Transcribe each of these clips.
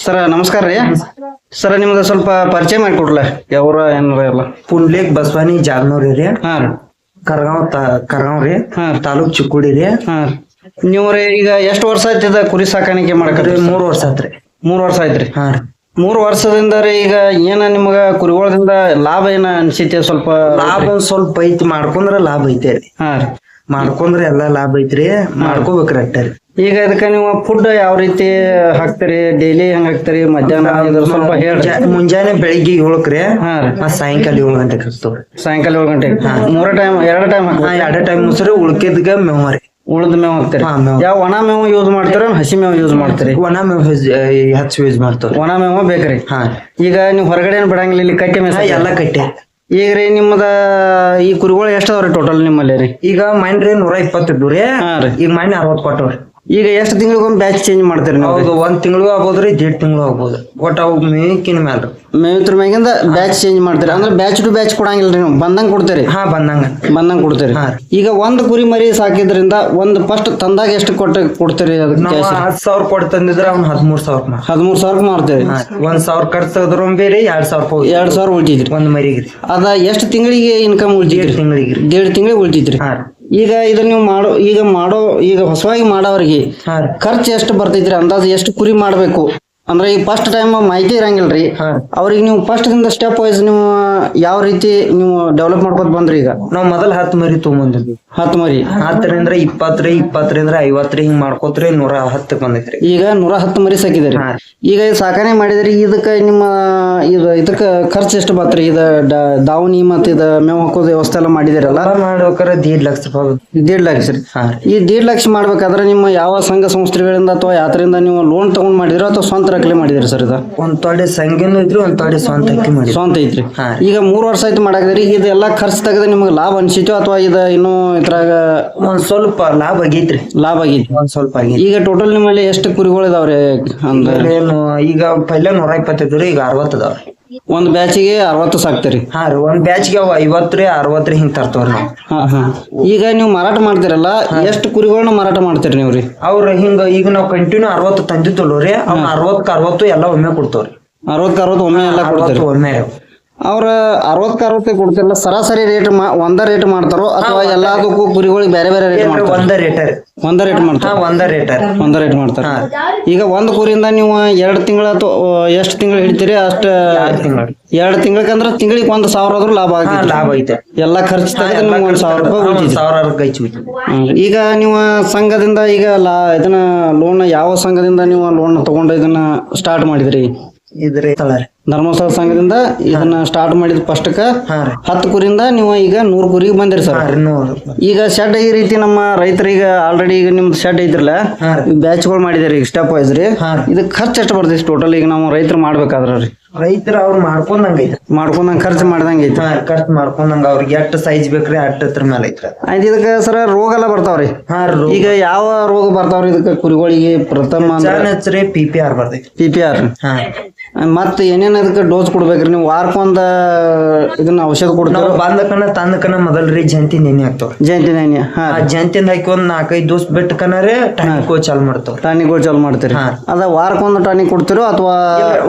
ಸರ ನಮಸ್ಕಾರ ರೀ. ಸರ ನಿಮ್ದು ಸ್ವಲ್ಪ ಪರಿಚಯ ಮಾಡಿಕೊಡ್ಲ. ಯಾವ್ರ ಏನಾರ ಎಲ್ಲ? ಪುಂಡ್ಲೇಕ್ ಬಸವಾನಿ ಜಾಗ್ನೂರಿ ರೀ ಹಾ ರೀ. ಕರ್ಗಾಂವ್ ಕರ್ಗಾಂವ್ ರೀ. ಹಾ ತಾಲೂಕ್ ಚಿಕ್ಕುಡಿ ರೀ. ಹಾ ರೀ. ನೀವು ಈಗ ಎಷ್ಟು ವರ್ಷ ಆಯ್ತದ ಕುರಿ ಸಾಕಾಣಿಕೆ ಮಾಡಕ್ರಿ ಮೂರ್ ವರ್ಷ ಆಯ್ತ್ರಿ ಮೂರ್ ವರ್ಷ ಆಯ್ತ್ರಿ? ಹಾ ರೀ. ಮೂರು ವರ್ಷದಿಂದ ರೀ ಈಗ ಏನ ನಿಮ್ಗ ಕುರಿಗಳದಿಂದ ಲಾಭ ಏನ ಅನ್ಸೈತಿ ಸ್ವಲ್ಪ? ಲಾಭ ಒಂದ್ ಸ್ವಲ್ಪ ಐತಿ ಮಾಡ್ಕೊಂಡ್ರ ಲಾಭ ಐತೆ ರೀ. ಹಾ ರೀ. ಮಾಡ್ಕೊಂಡ್ರ ಎಲ್ಲಾ ಲಾಭ ಐತ್ರಿ ಮಾಡ್ಕೋಬೇಕ್ರಿ ಅಟ್ಟರಿ. ಈಗ ಅದಕ್ಕೆ ನೀವು ಫುಡ್ ಯಾವ ರೀತಿ ಹಾಕ್ತೀರಿ? ಡೈಲಿ ಹೆಂಗ್ ಹಾಕ್ತೀರಿ? ಮಧ್ಯಾಹ್ನ ಇದ್ರ ಸ್ವಲ್ಪ ಹೇಳ್ರಿ. ಮುಂಜಾನೆ ಬೆಳಿಗ್ಗೆ ಏಳಕ್ರಿ ಸಾಯಂಕಾಲ ಏಳು ಗಂಟೆಗೆ ಹಾಕ್ತವ್ರಿ. ಸಾಯಂಕಾಲ ಏಳು ಗಂಟೆ ಮೂರ ಟೈಮ್ ಎರಡು ಟೈಮ್ ಎರಡ ಟೈಮ್ ಮುಸ್ರಿ ಉಳ್ಕಿದ್ಗ ಮೆಮೊರಿ ರೀ. ಉಳ್ದ ಮೇವ್ ಹಾಕ್ತೀರಿ. ಯಾವ ಒಣ ಮೇವು ಯೂಸ್ ಮಾಡ್ತಾರೆ ಹಸಿ ಮೇವು ಯೂಸ್ ಮಾಡ್ತಾರೆ? ಒಣ ಮೇವ್ ಹೆಚ್ಚು ಯೂಸ್ ಮಾಡ್ತಾರೆ ಒಣ ಮೇವ ಬೇಕ್ರಿ. ಹಾ ಈಗ ನೀವು ಹೊರಗಡೆ ಏನ್ ಬಿಡಂಗಿಲ್ಲ ಇಲ್ಲಿ ಕಟ್ಟಿ ಮೇಸ ಎಲ್ಲಾ ಕಟ್ಟೆ. ಈಗ ರೀ ನಿಮ್ಮದ ಈ ಕುರಿಗಳು ಎಷ್ಟು ಅದಾವ್ರಿ ಟೋಟಲ್ ನಿಮ್ಮಲ್ಲಿ ರೀ? ಈಗ ಮೈನ್ ರೀ ನೂರ ಇಪ್ಪತ್ತಿದ್ದು ರೀ. ಹಾ ರೀ. ಈಗ ಮೈನ್ ಅರವತ್ತು ಕೊಟ್ಟವ್ರಿ. ಈಗ ಎಷ್ಟು ತಿಂಗಳಿಗೊಮ್ಮೆ ಬ್ಯಾಚ್ ಚೇಂಜ್ ಮಾಡ್ತೀರಿ ನೀವು? ಹೌದು ಒಂದ್ ತಿಂಗಳು ಆಗ್ಬೋದ್ರಿ ದೇಡ್ ತಿಂಗಳು ಆಗ್ಬೋದು. ಒಟ್ಟ ಅವು ಮೇಕಿನ ಮ್ಯಾಲ ಮೇವಿತ್ರ ಮ್ಯಾಗಿಂದ ಬ್ಯಾಚ್ ಚೇಂಜ್ ಮಾಡ್ತೀರಿ. ಅಂದ್ರೆ ಬ್ಯಾಚ್ ಟು ಬ್ಯಾಚ್ ಕೊಡಂಗಿಲ್ಲ ರೀ ನೀವು. ಬಂದಂಗ್ ಕೊಡ್ತೀರಿ. ಹಾ ಬಂದಂಗ. ಬಂದಂಗ್ ಕೊಡ್ತೀರಿ. ಹಾ. ಈಗ ಒಂದ್ ಕುರಿ ಮರಿ ಸಾಕಿದ್ರಿಂದ ಒಂದ್ ಫಸ್ಟ್ ತಂದಾಗ ಎಷ್ಟು ಕೊಟ್ಟ ಕೊಡ್ತೀರಿ ಅದಕ್ಕೆ ನಾವ್ ಹತ್ ಸಾವಿರ ಕೊಟ್ಟು ತಂದಿದ್ರೆ ಅವ್ನ ಹದಿಮೂರ್ ಸಾವಿರ ಮಾ ಸಾವಿರ ಸಾವಿರಕ್ಕೆ ಮಾರ್ತೀರಿ. ಒಂದ್ ಸಾವಿರ ಖರ್ಚು ತೆಗೆದ್ರು ಬೇರೆ ಎರಡ್ ಸಾವಿರ ರೂಪಾಯಿ ಎರಡ್ ಸಾವಿರ ಉಳ್ತಿದ್ರಿ. ಒಂದ್ ಮರಿಗ್ರಿ ಅದ ಎಷ್ಟು ತಿಂಗಳಿಗೆ ಇನ್ಕಮ್ ಉಳ್ತಿದ್ರಿ? ತಿಂಗಳಿಗೆ ದೇಡ್ ತಿಂಗಳಿಗೆ ಉಳ್ತಿದ್ರಿ. ಹಾ ಈಗ ಇದನ್ನ ನೀವು ಮಾಡೋ ಈಗ ಮಾಡೋ ಈಗ ಹೊಸವಾಗಿ ಮಾಡೋರಿಗೆ ಖರ್ಚು ಎಷ್ಟು ಬರ್ತೈತ್ರಿ ಅಂದಾಜು ಎಷ್ಟು ಕುರಿ ಮಾಡಬೇಕು? ಅಂದ್ರೆ ಈ ಫಸ್ಟ್ ಟೈಮ್ ಮಾಹಿತಿ ಇರಂಗಿಲ್ಲ ರೀ ಅವ್ರಿಗೆ ನೀವು ಫಸ್ಟ್ ದಿಂದ ಸ್ಟೆಪ್ ವೈಸ್ ನೀವು ಯಾವ ರೀತಿ ನೀವು ಡೆವಲಪ್ ಮಾಡ್ಕೊತ ಬಂದ್ರಿ ಈಗ? ನಾವ್ ಮೊದಲ ಹತ್ತು ಮರಿ ತೊಗೊಂಬಂದಿದ್ವಿ. ಹತ್ತು ಮರಿ. ಹತ್ತರಿಂದ ಇಪ್ಪತ್ತ್ರಿ ಇಪ್ಪತ್ತರಿಂದ ಐವತ್ತರಿ ಹಿಂಗ್ ಮಾಡ್ಕೋತ್ರಿ ನೂರ ಹತ್ತಕ್ ಬಂದೈತ್ರಿ. ಈಗ ನೂರ ಹತ್ತು ಮರಿ ಸಾಕಿದ್ರಿ. ಈಗ ಸಾಕಾಣೆ ಮಾಡಿದ್ರಿ ಇದಕ್ಕೆ ನಿಮ್ಮ ಇದು ಇದಕ್ಕೆ ಖರ್ಚು ಎಷ್ಟು ಬತ್ರಿ? ಇದ ದಾವಣಿ ಮತ್ತ ಇದ ಮೇವ್ ಹಾಕೋದು ವ್ಯವಸ್ಥೆ ಎಲ್ಲ ಮಾಡಿದಿರಲ್ಲ? ಮಾಡ್ಬೇಕಾದ್ರೆ ದೀಡ್ ದೇಡ್ ಲಕ್ಷ ರೂಪಾಯಿ ದೇಡ್ ಲಕ್ಷ ರೀ? ಈ ದೇಡ್ ಲಕ್ಷ ಮಾಡ್ಬೇಕಾದ್ರೆ ನಿಮ್ಮ ಯಾವ ಸಂಘ ಸಂಸ್ಥೆಗಳಿಂದ ಅಥವಾ ಯಾತ್ರೆಯಿಂದ ನೀವು ಲೋನ್ ತಗೊಂಡ್ ಮಾಡಿದ್ರ ಅಥವಾ ಸ್ವಂತ ರಕಲೆ ಮಾಡಿದ್ರಿ ಸರ್ ಇದು? ಒಂದ್ ತೊಡೆ ಸಂಗಿನೂ ಇದ್ರಿ ಒಂದ್ ತೊಡೆ ಸ್ವಂತ ಅಕ್ಕಿ ಮಾಡಿ ಸ್ವಂತ ಐತ್ರಿ. ಹಾ. ಈಗ ಮೂರ್ ವರ್ಷ ಆಯ್ತು ಮಾಡಾಕದ್ರಿ ಇದೆಲ್ಲ ಖರ್ಚು ತೆಗೆದ ನಿಮ್ಗೆ ಲಾಭ ಅನ್ಸಿತು ಅಥವಾ ಇದು ಇನ್ನು ಇದ್ರಾಗ ಒಂದ್ ಸ್ವಲ್ಪ ಲಾಭ ಆಗೈತ್ರಿ. ಲಾಭ ಆಗೈತಿ ಒಂದ್ ಸ್ವಲ್ಪ ಆಗೈತಿ ಈಗ ಟೋಟಲ್ ನಿಮ್ಮಲ್ಲಿ ಎಷ್ಟು ಕುರಿಗಳು ಇದಾವ್ರಿ? ಅಂದ್ರೆ ಏನು ಈಗ ಪೈಲೆ ನೂರ ಇಪ್ಪತ್ತೈದು ಈಗ ಅರವತ್ತು ಅದಾವ್ರಿ. ಒಂದ್ ಬ್ಯಾಚಿಗೆ ಅರವತ್ತು ಸಾಕ್ತೀರಿ? ಹಾ ರೀ ಒಂದ್ ಬ್ಯಾಚ್ಗೆ ಅವ ಅರವತ್ತು ರೀ ಹಿಂಗ್ ತರ್ತವ್ರಿ ನಾವು ಹಾ ಹಾ. ಈಗ ನೀವು ಮಾರಾಟ ಮಾಡ್ತೀರಲ್ಲ ಎಷ್ಟು ಕುರಿಗಳನ್ನ ಮಾರಾಟ ಮಾಡ್ತೀರಿ ನೀವು ರೀ? ಅವ್ರ ಹಿಂಗ ಈಗ ನಾವ್ ಕಂಟಿನ್ಯೂ ಅರವತ್ತು ತಂದಿದ್ದಲ್ಲ ರೀ ಅವ್ನ ಅರವತ್ತಕ್ಕೆ ಅರವತ್ತು ಎಲ್ಲ ಒಮ್ಮೆ ಕೊಡ್ತಾವ್ರಿ ಅರವತ್ತು ಅರವತ್ತು ಒಮ್ಮೆ ಎಲ್ಲ ಕೊಡ್ತೀರಿ? ಅರವತ್ತು ಒಮ್ಮೆ ರೀ. ಅವ್ರ ಅರವತ್ತು ಅರವತ್ತು ಕೊಡ್ತಿರಲ್ಲ ಸರಾಸರಿ ರೇಟ್ ಒಂದ ರೇಟ್ ಮಾಡ್ತಾರೋ ಅಥವಾ ಎಲ್ಲದಕ್ಕೂ ಕುರಿಗಳಿಗೆ ಬೇರೆ ಬೇರೆ ರೇಟ್ ಮಾಡ್ತಾರೋ? ಒಂದ ರೇಟ್ ಒಂದ ರೇಟ್ ಮಾಡ್ತಾರ? ಒಂದ ರೇಟ್ ಒಂದ ರೇಟ್ ಮಾಡ್ತಾರ? ಈಗ ಒಂದ್ ಕುರಿಯಿಂದ ನೀವು ಎರಡ್ ತಿಂಗಳ ಅಥವಾ ಎಷ್ಟು ತಿಂಗಳು ಹಿಡಿತೀರಿ? ಅಷ್ಟ ಎರಡ್ ತಿಂಗಳು ಎರಡ್ ತಿಂಗಳಕ್ಕಂದ್ರ ತಿಂಗಳಿಗೆ ಒಂದ್ ಸಾವಿರ ಆದ್ರೂ ಲಾಭ ಆಗುತ್ತೆ. ಲಾಭ ಐತೆ. ಎಲ್ಲಾ ಖರ್ಚು ತೆಗೆದ್ರೆ ನಿಮ್ಗೆ ಒಂದ್ ಸಾವಿರ ರೂಪಾಯಿ ಸಾವಿರ ಈಗ ನೀವು ಸಂಘದಿಂದ ಈಗ ಲಾ ಇದನ್ನ ಲೋನ್ ಯಾವ ಸಂಘದಿಂದ ನೀವು ಲೋನ್ ತಗೊಂಡು ಇದನ್ನ ಸ್ಟಾರ್ಟ್ ಮಾಡಿದ್ರಿ? ಇದ್ರಿ ಧರ್ಮಸ್ಥಳ ಸಂಘದಿಂದ ಇದನ್ನ ಸ್ಟಾರ್ಟ್ ಮಾಡಿದ ಫಸ್ಟ್ಕ ಹತ್ತು ಕುರಿಯಿಂದ ನೀವು ಈಗ ನೂರು ಕುರಿಗೆ ಬಂದಿರಿ ಸರ್. ಈಗ ಶೆಡ್ ಈ ರೀತಿ ನಮ್ಮ ರೈತರಿಗೆ ಆಲ್ರೆಡಿ ಈಗ ನಿಮ್ದು ಶೆಡ್ ಐತ್ರಲ್ಲ. ಬ್ಯಾಚ್ಗಳು ಮಾಡಿದಾರೆ ಈಗ ಸ್ಟೆಪ್ ವೈಸ್ ರೀ. ಇದಕ್ಕೆ ಖರ್ಚು ಎಷ್ಟು ಬರ್ತೈತಿ ಟೋಟಲ್ ಈಗ ನಾವು ರೈತರು ಮಾಡ್ಬೇಕಾದ್ರ ರೀ. ರೈತರ ಅವ್ರು ಮಾಡ್ಕೊಂಡಂಗ ಮಾಡ್ಕೊಂಡಂಗ ಖರ್ಚು ಮಾಡ್ದಂಗ ಐತಿ ಖರ್ಚು ಮಾಡ್ಕೊಂಡಂಗ ಅವ್ರಿಗೆ ಎಷ್ಟು ಸೈಜ್ ಬೇಕ್ರಿ ಅಟ್ಟ ಹತ್ರ ಮೇಲೆ ಐತ್ರಿ. ಆಯ್ತು ಇದಕ್ಕೆ ಸರ ರೋಗ ಎಲ್ಲ ಬರ್ತಾವ್ರಿ ಈಗ ಯಾವ ರೋಗ ಬರ್ತಾವ್ರಿ ಇದಕ್ಕೆ ಕುರಿಗಳಿಗೆ ಪ್ರಥಮ ಪಿ ಪಿ ಆರ್ ಬರ್ತೈತಿ. P P R. ಹಾ ಮತ್ತೆ ಏನೇನ್ ಅದಕ್ಕೆ ಡೋಸ್ ಕೊಡ್ಬೇಕ್ರಿ? ನೀವು ವಾರಕ್ಕೊಂದ ಇದನ್ನ ಔಷಧ ಕೊಡ್ತಾರ? ನಾವು ಬಂದಕನ ತಂದಕನ ಮೊದಲ್ರಿ ಜಂತಿ ನೆನೆ ಹಾಕ್ತವ್ರಿ ಜಯಂತಿ ನೆನೆ ಹಾ. ಜಂತಿಂದ ಹಾಕಿ ಒಂದ್ ನಾಲ್ಕೈದು ದಿವಸ ಬಿಟ್ಟು ಕನರೆ ಟಾನಿಕ್ ಚಾಲು ಮಾಡ್ತಾವ್. ಟಾನಿಕ್ಗಳು ಚಾಲು ಮಾಡ್ತೀರಿ. ಹಾ. ಅದ ವಾರಕ್ಕೊಂದು ಟಾನಿಕ್ ಕೊಡ್ತಿರೋ ಅಥವಾ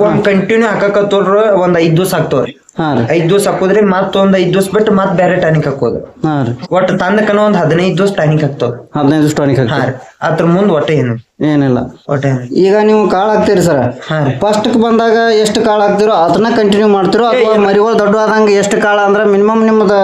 ಒಂದ್ ಕಂಟಿನ್ಯೂ ಹಾಕಕತ್ತವ್ರ ಒಂದ್ ಐದ್ ದಿವಸ ಹಾಕ್ತಾವ್ರಿ. ಹಾ ರೀ. ಐದ್ ದಿವಸ ಹಾಕೋದ್ರಿ ಮತ್ತೊಂದ್ ಐದ್ ದಿವಸ ಬಿಟ್ಟು ಮತ್ ಬೇರೆ ಟಾನಿಕ್ ಹಾಕೋದು ಹಾ ರೀ. ಒಟ್ಟು ತಂದಕನ ಒಂದ್ ಹದಿನೈದು ದಿವಸ ಟಾನಿಕ್ ಹಾಕ್ತಾವ್ ಹದಿನೈದು ಟಾನಿಕ್ ಹಾ ಹಾಕ್ತೀರಿ. ರೀ. ಅದ್ರ ಮುಂದ್ ಒಟ್ಟೆ ಏನು? ಏನಿಲ್ಲ. ಒಟ್ಟೆ ಈಗ ನೀವು ಕಾಳು ಹಾಕ್ತೀರಿ ಸರ್. ಫಸ್ಟ್ ರೀ. ಬಂದಾಗ ಎಷ್ಟು ಕಾಳು ಹಾಕ್ತಿರೋ ಅದನ್ನ ಕಂಟಿನ್ಯೂ ಮಾಡ್ತಿರೋ ಅಥವಾ ಮರಿಗಳು ದೊಡ್ಡ ಆದಂಗ ಎಷ್ಟು ಕಾಳು ಅಂದ್ರೆ ಮಿನಿಮಮ್ ನಿಮ್ಮದ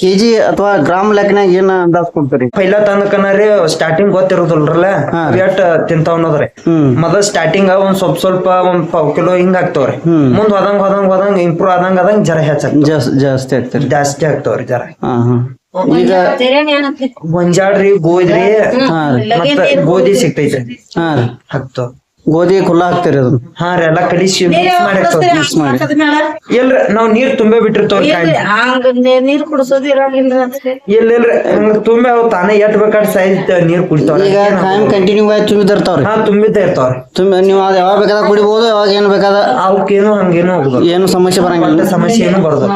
ಕೆಜಿ ಅಥವಾ ಗ್ರಾಮ್ ಲೆಕ್ಕನಾಗ ಏನ ಅಂದಾಜ್ ಕೊಡ್ತೀರಿ? ಪೈಲ ತಂದಕನರಿ ಸ್ಟಾರ್ಟಿಂಗ್ ಗೊತ್ತಿರೋದಿಲ್ರಲ್ಲ? ಹಾ. ಎಟ್ ತಿಂತಾವ್ ಅನ್ನೋದ್ರಿ. ಹ್ಮ್. ಮೊದಲ್ ಸ್ಟಾರ್ಟಿಂಗ್ ಒಂದ್ ಸ್ವಲ್ಪ ಸ್ವಲ್ಪ ಒಂದ್ ಪಾವ್ ಕಿಲೋ ಹಿಂಗ್ ಹಾಕ್ತವ್ರಿ. ಹ್ಮ್. ಮುಂದ್ ಹೋದಂಗ್ ಹೋದಂಗ್ ಹೋದಂಗ್ ಇಂಪ್ರೂವ್ ಆದಂಗ್ ಆದಂಗ್ ಜರ ಹೆಚ್ಚ ಜಾಸ್ತಿ ಜಾಸ್ತಿ ಹಾಕ್ತೀರಿ ಜಾಸ್ತಿ ಆಗ್ತಾವ್ರಿ ಜರ. ಹಾ ಹಾ. ಈಗ ಗೊಂಜಾಳ್ರಿ ಗೋದ್ರಿ ಗೋಧಿ ಸಿಗ್ತೈತಿ. ಹಾ. ರೀ ಹಾಕ್ತಾವ ಗೋಧಿ ಕುಲ್ಲ ಹಾಕ್ತೀರಿ ಅದನ್ನ? ಹಾ ರೀ ಎಲ್ಲಾ ಕಡಿಸಿ ಮಿಕ್ಸ್ ಮಾಡಿ ಮಿಕ್ಸ್ ಮಾಡಿ. ಇಲ್ರಿ ನಾವ್ ನೀರ್ ತುಂಬೆ ಬಿಟ್ಟಿರ್ತವ್ರಿ ಕಾಯಿ ಹಂಗ ನೀರ್ ಕುಡಿಸೋದು ಇರಂಗಿಲ್ಲ ಇಲ್ಲ ಇಲ್ರಿ ಹಂಗ ತುಂಬೆ ಅವ್ ತಾನೇ ಎಟ್ ಬೇಕಾದ್ ಸೈಜ್ ನೀರ್ ಕುಡಿತಾವ್ರಿ. ಈಗ ಟೈಮ್ ಕಂಟಿನ್ಯೂ ಆಗಿ ತುಂಬಿದಿರ್ತಾವ್ರಿ ಹಾ ತುಂಬಿದ್ದ ಇರ್ತಾವ್ರಿ. ತುಂಬ ನೀವು ಅದ್ ಯಾವಾಗ ಬೇಕಾದ ಕುಡಿಬಹುದು ಯಾವಾಗ ಏನ್ ಬೇಕಾದ ಅವಕ್ಕೇನು ಹಂಗೇನು ಹೋಗುದು ಏನು ಸಮಸ್ಯೆ ಬರಂಗಿಲ್ಲ. ಸಮಸ್ಯೆ ಏನು ಬರೋದು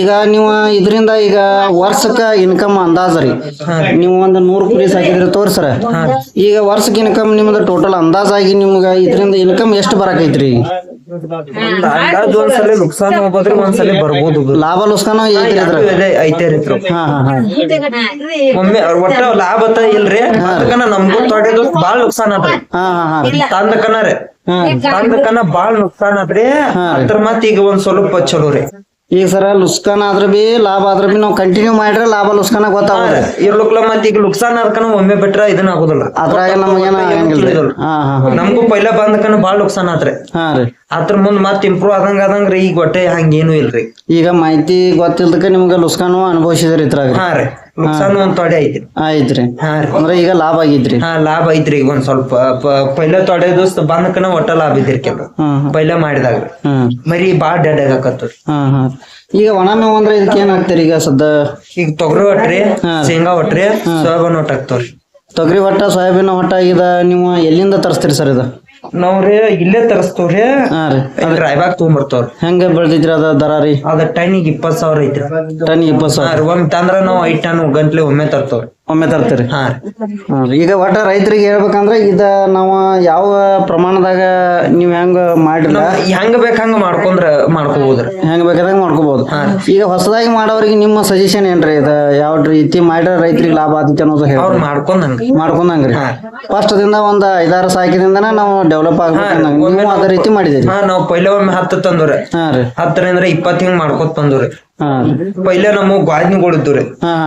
ಈಗ ನೀವು ಇದರಿಂದ ಈಗ ವರ್ಷಕ್ಕ ಇನ್ಕಮ್ ಅಂದಾಜ್ ರೀ. ನೀವು ಒಂದ್ ನೂರು ಕುರಿ ಸಾಕಿದ್ರೆ ತೋರ್ಸ್ರ. ಈಗ ವರ್ಷಕ್ಕೆ ಇನ್ಕಮ್ ನಿಮ್ದು ಟೋಟಲ್ ಅಂದಾಜಾಗಿ ನಿಮ್ಗ ಇದರಿಂದ ಇನ್ಕಮ್ ಎಷ್ಟು ಬರಾಕೈತ್ರಿ ಅಂದಾಜ್ ಒಂದ್ಸಲ ನುಕ್ಸಾನ್ ಹೋಗ್ಬೋದ್ರಿ ಒಂದ್ಸಲ ಬರ್ಬೋದು ಲಾಭ ಲುಸ್ಕಾನ ಐತ್ರಿ ಇದ್ರ ಐತೆ ರೀ ಹಾ ಹಾ ಹಾ. ಒಮ್ಮೆ ಒಟ್ಟ ಲಾಭ ಅತ್ತ ಇಲ್ರಿ ಅದಕ್ಕನ ನಮ್ಗೂ ತೊಡೆದು ಬಾಳ ನುಕ್ಸಾನ್ ಆತ್ರಿ. ಹಾ ಹಾ ಹಾ. ತಂದಕನ ರೀ ತಂದಕನ ಬಾಳ ನುಕ್ಸಾನ್ ಆತ್ರಿ. ಅದ್ರ ಮತ್ ಈಗ ಒಂದ್ ಸ್ವಲ್ಪ ಚಲೋ ರೀ. ಈಗ ಸರ ಲುಸ್ಕಾನ್ ಆದ್ರ ಬಿ ಲಾಭ ಆದ್ರ ಬಿ ನಾವು ಕಂಟಿನ್ಯೂ ಮಾಡ್ರೆ ಲಾಭ ಲುಸ್ಕಾನ ಗೊತ್ತಾಗೋದು ಇರ್ಲಕ್ಲ ಮತ್ತೆ ಈಗ ಲುಕ್ಸಾನ್ ಆದ್ಕನ ಒಮ್ಮೆ ಬಿಟ್ರ ಇದನ್ನ ಆಗುದಿಲ್ಲ. ಅದ್ರಾಗ ನಮಗೇನ ನಮ್ಗೂ ನಮಗೂ ಪೈಲ ಬಂದಕನ ಬಾಳ್ ಲುಕ್ಸಾನ್ ಆತ್ರಿ. ಹಾ ರೀ. ಅದ್ರ ಮುಂದ್ ಮತ್ ಇಂಪ್ರೂವ್ ಆದಂಗ ಆದಂಗ್ರಿ ಈಗ ಹೊಟ್ಟೆ ಹಂಗೇನು ಇಲ್ರಿ. ಈಗ ಮಾಹಿತಿ ಗೊತ್ತಿಲ್ದಕ್ಕೆ ನಿಮ್ಗೆ ಲುಸ್ಕಾನು ಅನುಭವಿಸಿದ್ರಿ ಇದ್ರಾಗ ಹಾ ರೀ. ನುಕ್ಸಾನ್ ಒಂದ್ ತೊಡೆ ಐತಿ ಆಯ್ತ್ರಿ ಹಾ ರೀ. ಅಂದ್ರೆ ಈಗ ಲಾಭ ಆಗಿದ್ರಿ. ಹಾ ಲಾಭ ಐತ್ರಿ ಈಗ ಒಂದ್ ಸ್ವಲ್ಪ. ಪ- ಪೈಲ ತೊಡೆ ದೋಸ್ತ ಬಂದಕನ ಒಟ್ಟ ಲಾಭ ಇದ್ರಿ ಕೆಲ ಹ್ಮ್ ಪೈಲ ಮಾಡಿದಾಗ ಹ್ಮ್ ಮರಿ ಬಾಳ ಡೆಡ್ ಹಾ ಹಾ. ಈಗ ಒಣ ಮೇವು ಅಂದ್ರೆ ಇದಕ್ಕೆ ಏನ್ ಹಾಕ್ತೀರಿ ಈಗ ಸದ್ದ? ಈಗ ತೊಗರಿ ಒಟ್ರಿ ಶೇಂಗಾ ಒಟ್ರಿ ಸೋಯಾಬೀನ್ ಒಟ್ಟ ಹಾಕ್ತವ್ರಿ. ತೊಗರಿ ಒಟ್ಟ ಸೋಯಾಬೀನ್ ಹೊಟ್ಟ ಇದ ನೀವು ಎಲ್ಲಿಂದ ತರಿಸ್ತೀರಿ ಸರ್ ಇದು? ನಾವ್ರಿ ಇಲ್ಲೇ ತರಸ್ತೇವ್ರಿ? ಹಾ ರೀ. ರಾಯಬಾಗ್ ತಗೊಂಬರ್ತಾವ್ರಿ ಹೆಂಗ ಬೆಳ್ದಿದ್ರಿ ಅದ ದರ ರೀ? ಅದ ಟೈನಿಗೆ ಇಪ್ಪತ್ ಸಾವಿರ ಐತ್ರಿ. ಟನ್ ಇಪ್ಪತ್ತು ಸಾವಿರ. ರೀ. ಒಮ್ಮೆ ತಂದ್ರ ನಾವ್ ಐದ್ ಟನ್ ಗಂಟ್ಲೆ ಒಮ್ಮೆ ತರ್ತಾವ್ರಿ. ಒಮ್ಮೆ ತರ್ತೀರಿ. ಹಾ ಈಗ ಒಟ್ಟ ರೈತರಿಗೆ ಹೇಳ್ಬೇಕಂದ್ರ ಇದ ನಾವು ಯಾವ ಪ್ರಮಾಣದಾಗ ನೀವ್ ಹೆಂಗ ಮಾಡಿಲ್ಲ. ಹೆಂಗ ಬೇಕಂಗ ಹಂಗ ಮಾಡ್ಕೊಂಡ್ರ ಮಾಡ್ಕೋಬಹುದು ಹೆಂಗ ಬೇಕಾದಂಗ ಮಾಡ್ಕೋಬಹುದು ಈಗ ಹೊಸದಾಗಿ ಮಾಡೋರಿಗೆ ನಿಮ್ಮ ಸಜೆಷನ್ ಏನ್ರಿ ಇದ? ಯಾವ ರೀತಿ ಮಾಡಿದ್ರೆ ರೈತರಿಗೆ ಲಾಭ ಆತಿ ಅನ್ನೋದು ಹೇಳಿ ಅವ್ರ ಮಾಡ್ಕೊಂಡಂಗ ಮಾಡ್ಕೊಂಡಂಗ್ರಿ. ಫಸ್ಟ್ ದಿಂದ ಒಂದ್ ಐದಾರು ಸಾಕಿದಿಂದನ ನಾವು ಡೆವಲಪ್ ಆಗ್ಬೇಕು ನೀವು ಅದೇ ರೀತಿ ಮಾಡಿದಿರಿ ನಾವು ಪೈಲೆ ಒಮ್ಮೆ ಹತ್ತು ತಂದ್ರಿ. ಹಾ ರೀ. ಹತ್ತರಿಂದ ಇಪ್ಪತ್ತು ಹಿಂಗ್ ಮಾಡ್ಕೊತ ಬಂದ್ರಿ ಹಾ ರೀ ಪೈಲೆ ನಮ್ಮ ಗ್ವಾಜ್ನಿಗಳು ಇದ್ದುರಿ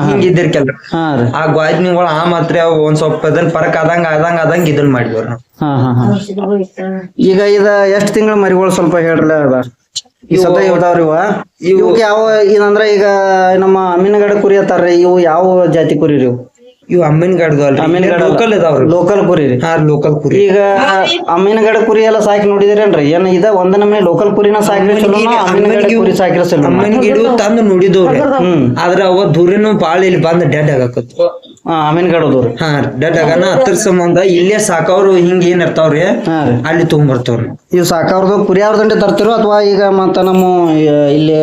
ಹಿಂಗಿದ್ದಿರ್ ಕೆಲ್ರ. ಆ ಗ್ವಾಜ್ನಿಗಳು ಆ ಮಾತ್ರ ಅವು ಒಂದ್ ಸ್ವಲ್ಪ ಇದನ್ ಪರಕ್ ಆದಂಗ ಆದಂಗ ಆದಂಗ ಇದನ್ ಮಾಡಿದ್ವಿ ನಾವು. ಈಗ ಇದ ಎಷ್ಟ್ ತಿಂಗಳ ಮರಿಗಳು ಸ್ವಲ್ಪ ಹೇಳ್ರಲ್ಲ ಅದ? ಈ ಸದ್ಯ ಇವ್ದಾವ್ರಿ ಇವ? ಇವಕ್ಕೆ ಯಾವ ಏನಂದ್ರ ಈಗ ನಮ್ಮ ಅಮ್ಮಿನಗಡ ಕುರಿ ಅತ್ತಾರ್ರಿ ಇವು ಯಾವ ಜಾತಿ ಕುರಿ ರೀ ಇವು? ಇವ್ ಅಮ್ಮಿನ ಗಾಡ್ದು ಅಲ್ರಿ ಲೋಕಲ್ ಇದಾವ್ರಿ. ಲೋಕಲ್ ಕುರಿ ರೀ. ಹಾ ಲೋಕಲ್ ಕುರಿ. ಈಗ ಅಮ್ಮಿನಗಡ ಕುರಿ ಎಲ್ಲ ಸಾಕಿ ನೋಡಿದಿರೇನ್ರಿ? ಏನ್ ಇದ ಒಂದ ನಮನೆ ಲೋಕಲ್ ಕುರಿನ ಸಾಕಿ ಚಲೋನ ಅಮ್ಮಿನಗಡ ಕುರಿ ಸಾಕಿ ಚಲೋ ಅಮ್ಮನ ಗಿಡ ತಂದು ನೋಡಿದವ್ರಿ. ಹ್ಮ್. ಆದ್ರ ಅವ ದೂರಿನೂ ಬಾಳ ಇಲ್ಲಿ ಬಂದ್ ಡೆಡ್ ಆಗಾಕತ್ತು. ಹಾ ಸಂಬಂಧ ಇಲ್ಲೇ ಸಾಕವ್ರು ಹಿಂಗ ಏನ್ ಇರ್ತಾವ್ರಿ ಹಾ. ರೀ ಅಲ್ಲಿ ತಗೊಂಡ್ಬರ್ತಾವ್ರಿ ಇವು ಸಾಕಾವ್ರದ್ದು ಕುರಿ ಅವ್ರದಂಡೆ ತರ್ತಿರೋ ಅಥವಾ ಈಗ ಮತ್ತ ನಮ್ಮ ಇಲ್ಲಿ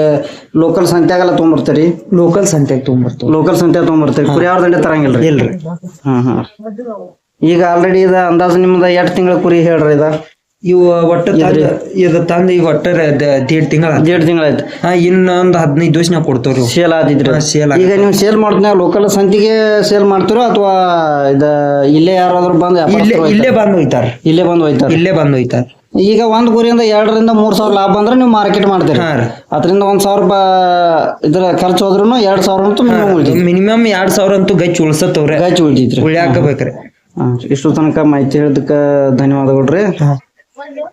ಲೋಕಲ್ ಸಂತ್ಯಾಗೆಲ್ಲ ತೊಗೊಂಬರ್ತೀರಿ? ಲೋಕಲ್ ಸಂತ್ಯಾಗ ತಗೊಂಬರ್ತಾವ ಲೋಕಲ್ ಸಂತ್ಯಾಗ ತೊಗೊಂಬರ್ತೀರಿ. ಕುರಿ ಅವ್ರದಂಡೆ ತರಂಗಿಲ್ರಿ? ಇಲ್ರಿ. ಹಾ ಹಾ. ಈಗ ಆಲ್ರೆಡಿ ಇದ ಅಂದಾಜು ನಿಮ್ದ ಎಷ್ಟ್ ತಿಂಗಳ ಕುರಿ ಹೇಳ್ರಿ ಇದ? ಇವು ಒಟ್ಟ ಇದ ಇದು ತಂದ ಈಗ ಒಟ್ಟ ದೇಡ್ ತಿಂಗಳ ದೇಡ್ ತಿಂಗಳಾಯ್ತು. ಹಾ ಇನ್ನೊಂದ್ ಹದಿನೈದು ದಿವಸ ನಾವು ಕೊಡ್ತೇವ್ರಿ ಸೇಲ್ ಆದಿದ್ರಿ ಸೇಲ್ ಈಗ ನೀವು ಸೇಲ್ ಮಾಡ್ತೀನಿ ಲೋಕಲ್ ಸಂತಿಗೆ ಸೇಲ್ ಮಾಡ್ತೀರೋ ಅಥವಾ ಇದ ಇಲ್ಲೇ ಯಾರಾದ್ರೂ ಬಂದು ಇಲ್ಲೇ ಇಲ್ಲೇ ಬಂದ್ ಹೋಯ್ತಾರ. ಇಲ್ಲೇ ಬಂದು ಹೋಯ್ತಾರ. ಇಲ್ಲೇ ಬಂದ್ ಹೋಯ್ತಾರ. ಈಗ ಒಂದ್ ಗುರಿಯಿಂದ ಎರಡರಿಂದ ಮೂರ್ ಸಾವಿರ ಲಾಭ ಅಂದ್ರೆ ನೀವು ಮಾರ್ಕೆಟ್ ಮಾಡ್ತೀರಿ. ಅದರಿಂದ ಒಂದ್ ಸಾವಿರ ಇದ್ರ ಖರ್ಚು ಹೋದ್ರು ಎರಡ್ ಸಾವಿರ ಅಂತೂ ಮಿನಿಮಮ್ ಎರಡ್ ಸಾವಿರ ಅಂತೂ ಗಚ್ಚ ಉಳ್ಸತ್ತವ್ರೆ. ಗಚ್ಚಿ ಉಳಿತೈತ್ರಿ. ಉಳ್ಯಾಕ ಬೇಕ್ರಿ. ಹಾ, ಇಷ್ಟು ತನಕ ಮಾಹಿತಿ ಹೇಳಿದಕ್ಕೆ ಧನ್ಯವಾದಗಳು ರೀ. ಹಾ